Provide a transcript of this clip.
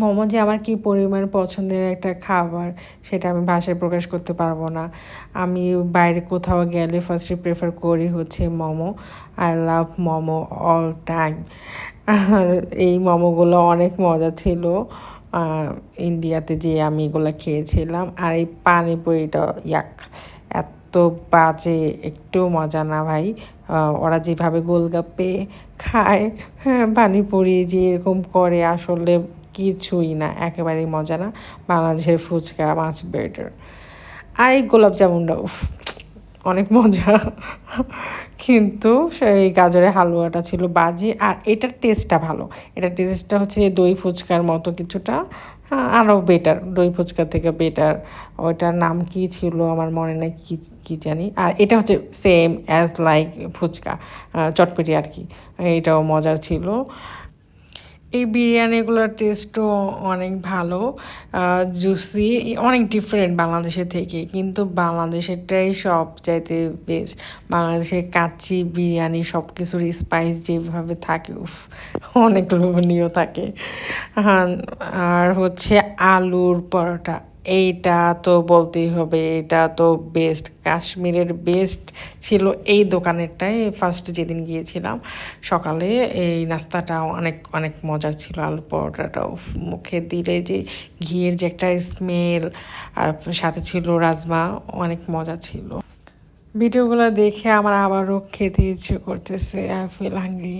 মোমো যে আমার কি পরিমাণ পছন্দের একটা খাবার, সেটা আমি ভাষায় প্রকাশ করতে পারব না। আমি বাইরে কোথাও গেলে ফার্স্টে প্রেফার করি হচ্ছে momo. I love momo all time আর এই মোমোগুলো অনেক মজা ছিল ইন্ডিয়াতে যে আমি এগুলো খেয়েছিলাম। আর এই পানিপুরিটা, ইয়াক, এত বাজে, একটু মজা না ভাই। ওরা যেভাবে গোলগাপ্পে খায় হ্যাঁ পানিপুরি যে এরকম করে, আসলে কিছুই না একেবারেই মজা না। বাংলাদেশের ফুচকা মাছ বেটার আর এই গোলাপ জামুনটা উফ অনেক মজা। কিন্তু সেই গাজরের হালুয়াটা ছিল বাজি আর এটার টেস্টটা ভালো। এটার টেস্টটা হচ্ছে দই ফুচকার মতো কিছুটা হ্যাঁ, আরও বেটার দই ফুচকা থেকে বেটার ওইটার নাম কি ছিল আমার মনে নেই কি কি জানি। আর এটা হচ্ছে same as like fuchka chotpoti আর কি। এটাও মজার ছিল। এই বিরিয়ানিগুলোর টেস্টও অনেক ভালো জুসি অনেক ডিফারেন্ট বাংলাদেশের থেকে। কিন্তু বাংলাদেশেরটাই সব চাইতে বেস্ট বাংলাদেশের কাচ্চি, বিরিয়ানি সব কিছুর স্পাইস যেভাবে থাকে, উফ, অনেক লোভনীয় থাকে। আর হচ্ছে আলুর পরোটা। এইটা তো বলতেই হবে এটা তো বেস্ট কাশ্মীরের বেস্ট ছিল এই দোকানেরটাই ফার্স্ট যেদিন গিয়েছিলাম, সকালে এই নাস্তাটা অনেক অনেক মজার ছিল, আলু পরোটাটাও মুখে দিলে যে ঘিয়ের যে একটা স্মেল আর সাথে ছিল রাজমা, অনেক মজা ছিল। ভিডিওগুলো দেখে আমার আবারও খেতে ইচ্ছে করতেছে আই ফিল হাঙ্গ্রি